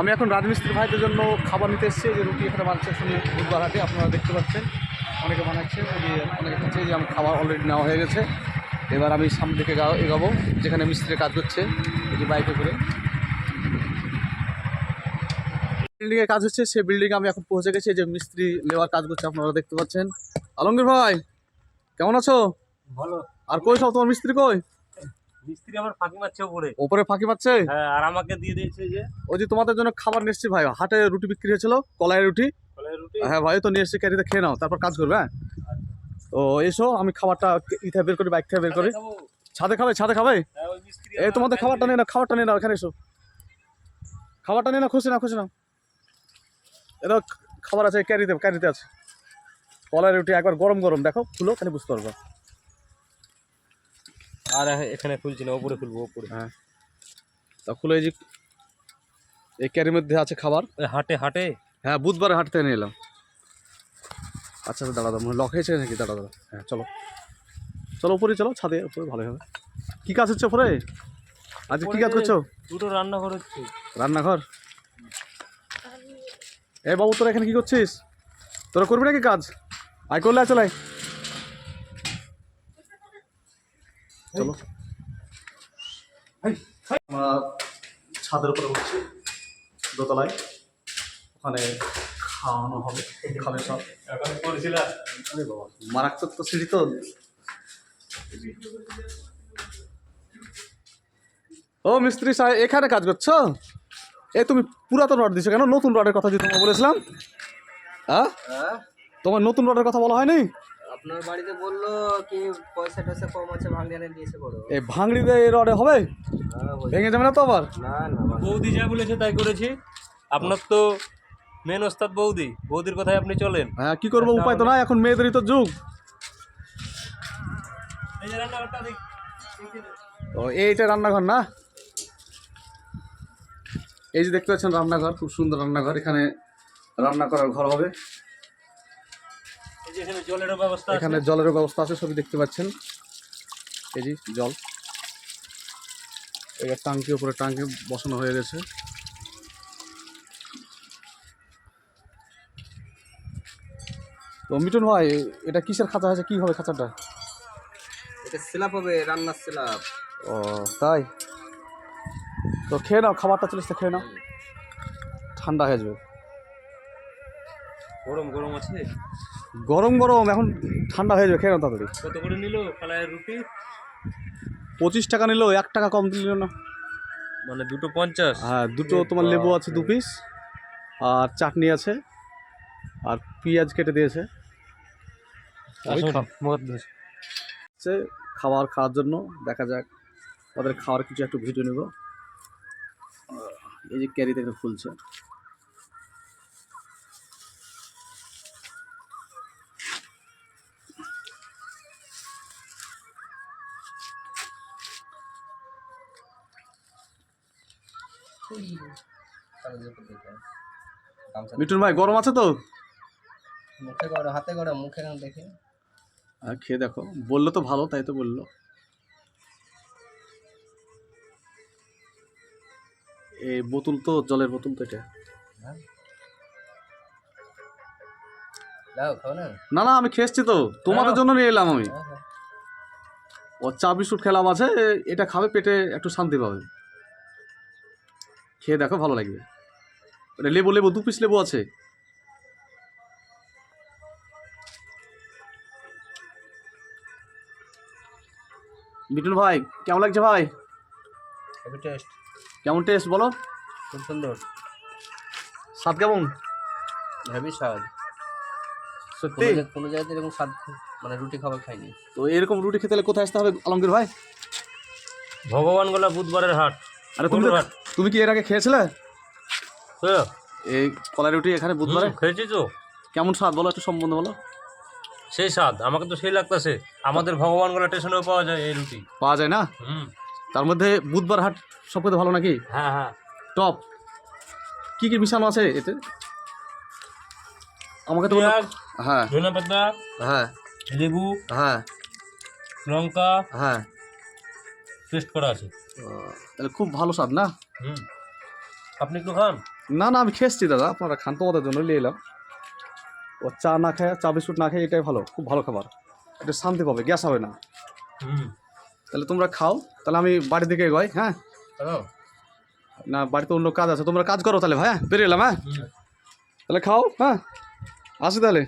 আমি এখন রাজমিস্ত্রি ভাইদের জন্য খাবার নিতে এসেছি যে রুটি এখানে বানাচ্ছে শুনে বুধবার হাটে আপনারা দেখতে পাচ্ছেন। অনেকে বানাচ্ছে অনেকে খাচ্ছে যে আমার খাবার অলরেডি নেওয়া হয়ে গেছে। এবার আমি সামনে দিকে এগাবো যেখানে মিস্ত্রি কাজ করছে যে বাইকে করে। বিল্ডিংয়ে কাজ হচ্ছে সেই বিল্ডিংয়ে আমি এখন পৌঁছে গেছি যে মিস্ত্রি লেবার কাজ করছে আপনারা দেখতে পাচ্ছেন। আলমগীর ভাই কেমন আছো? ভালো। আর কই সব তোমার মিস্ত্রি কই? মিস্ত্রি আমার ফাঁকি মারছে উপরে। ফাঁকি হ্যাঁ আর আমাকে দিয়ে দিয়েছে যে ওই যে তোমাদের জন্য খাবার ভাই হাটে রুটি বিক্রি হয়েছিল রুটি। কলাই রুটি? হ্যাঁ ভাই তো নিয়ে এসেছি ক্যারিতে খেয়ে নাও তারপর কাজ করবে হ্যাঁ? তো এসো আমি খাবারটা ইথা বের করি বাইক থেকে বের করি। ছাদে খাবে? ছাদে খাবে হ্যাঁ, এই তোমাদের খাবারটা নিয়ে নাও খাবারটা নিয়ে নাও এখানে এসো। খাবারটা নিয়ে নাও খুশি নাও খুশি নাও। এটা খাবার আছে ক্যারিতে ক্যারিতে আছে। কলাইয়ের রুটি একবার গরম গরম দেখো খুলো তাহলে বুঝতে পারবে। আর এখানে খুলছি না উপরে খুলবো উপরে হ্যাঁ। তা খুলে এই যে এই ক্যারির মধ্যে আছে খাবার? হাটে হাটে? হ্যাঁ বুধবার হাট থেকে নিয়ে এলাম। আচ্ছা আচ্ছা দাঁড়া দাঁড়া লক হয়েছে নাকি? দাঁড়া দাঁড়া হ্যাঁ চলো। চলো উপরে চলো ছাদে উপরে ভালোই হবে। কী কাজ হচ্ছে উপরে? আজকে কী কাজ করছ? দুটো রান্নাঘর হচ্ছে। রান্নাঘর? এ বাবু তোরা এখানে কী করছিস? তোরা করবি নাকি কাজ? আয় করলে আয়। চলো। আমরা ছাদের উপরে উঠছি দোতলায়। ওখানে খাওয়ানো হবে খাবে সব। আরে বাবা মারাত্মক তো সিঁড়ি তো। ও মিস্ত্রি সাহেব এখানে কাজ করছ? এ তুমি পুরাতন রড দিছো কেন? নতুন রডের কথা যে তোমাকে বলেছিলাম। হ্যাঁ হ্যাঁ। তোমার নতুন রডের কথা বলা হয়নি? আপনার বাড়িতে বলল কি পয়সা টয়সা কম আছে ভাঙিয়ে দিয়েছে বড়। এই ভাঙড়ি দিয়ে এই রডে হবে? ভেঙে যাবে না তো আবার? না না। বৌদি যা বলেছে তাই করেছি। আপনার তো মেন ওস্তাদ বৌদি বৌদির কথায় আপনি চলেন। হ্যাঁ কি করব উপায় তো না এখন মেয়েদেরই তো যুগ। এই যে রান্নাঘরটা দেখ ও এইটা রান্নাঘর না? এই যে দেখতে পাচ্ছেন রান্নাঘর খুব সুন্দর রান্নাঘর এখানে রান্না করার ঘর হবে। এখানে জলেরও ব্যবস্থা আছে। এখানে জলেরও ব্যবস্থা আছে সবই দেখতে পাচ্ছেন। এই যে জল। এটা টাঙ্কি উপরে টাঙ্কি বসানো হয়ে গেছে। তো মিটন ভাই এটা কিসের খাঁচা আছে কি হবে খাঁচাটা? এটা স্ল্যাব হবে রান্নার স্ল্যাব। ও তাই? তো খেয়ে নাও খাবারটা চলে খেয়ে নাও। ঠান্ডা হয়ে যাবে। গরম গরম আছে। গরম গরম এখন ঠান্ডা হয়ে যাবে খেয়ে নাও তাড়াতাড়ি। কত করে নিল? রুটি? পঁচিশ টাকা নিলেও এক টাকা কম দিল না। মানে দুটো পঞ্চাশ? হ্যাঁ দুটো তোমার লেবু আছে দু পিস আর চাটনি আছে আর পেঁয়াজ কেটে দিয়েছে। খাবার খাওয়ার জন্য দেখা যাক ওদের খাওয়ার কিছু একটু ভিডিও নেব। এই যে ক্যারিতে থেকে খুলছে মিটুন ভাই গরম আছে তো? মুখে করো হাতে করো মুখে দেখে। আর খেয়ে দেখো। বলল তো ভালো তাই তো বলল। এই বোতল তো জলের বোতল তো এটা। না? না না আমি খেয়েছি তো। তোমাদের জন্য নিয়ে এলাম আমি। হ্যাঁ, হ্যাঁ। ও চা বিস্কুট খেলাম আছে এটা খাবে পেটে একটু শান্তি পাবে। খেয়ে দেখো ভালো লাগবে। এটা লেবু লেবু দু পিস লেবু আছে। বিটুল ভাই কেমন লাগছে ভাই? টেস্ট কেমন টেস্ট বলো? খুব সুন্দর। স্বাদ কেমন? হেভি স্বাদ। সত্যি? কোনো জায়গাতে এরকম স্বাদ মানে রুটি খাবার খাইনি। তো এরকম রুটি খেতে হলে কোথায় আসতে হবে আলমগীর ভাই? ভগবান গোলা বুধবারের হাট। আরে তুমি হাট? তুমি কি এর আগে খেয়েছিলে? হ্যাঁ, এই কলাই রুটি এখানে বুধবারে? খেয়েছি তো। কেমন স্বাদ বলো একটু সম্বন্ধ বলো। সেই স্বাদ আমাকে তো সেই লাগতেছে। আমাদের ভগবান গোলা স্টেশনেও পাওয়া যায় এই রুটি। পাওয়া যায় না? হুম। তার মধ্যে বুধবার হাট সব থেকে ভালো নাকি? হ্যাঁ হ্যাঁ। টপ। কি কি মিশানো আছে এতে? আমাকে তো হ্যাঁ। ধনে পাতা হ্যাঁ। লেবু হ্যাঁ। লঙ্কা হ্যাঁ। পেস্ট করা আছে। তাহলে খুব ভালো স্বাদ না? হুম। আপনি একটু খান। না না আমি খেয়েছি দাদা আপনারা খান তোমাদের জন্য নিয়ে এলাম। ও চা না খায় চা বিস্কুট না খায় এটাই ভালো খুব ভালো খাবার। একটু শান্তি পাবে গ্যাস হবে না। হুম। তাহলে তোমরা খাও তাহলে আমি বাড়ি থেকে এগোই হ্যাঁ? না বাড়িতে অন্য কাজ আছে তোমরা কাজ করো তাহলে ভাই হ্যাঁ? বেরিয়ে এলাম হ্যাঁ? তাহলে খাও হ্যাঁ? আসি তাহলে।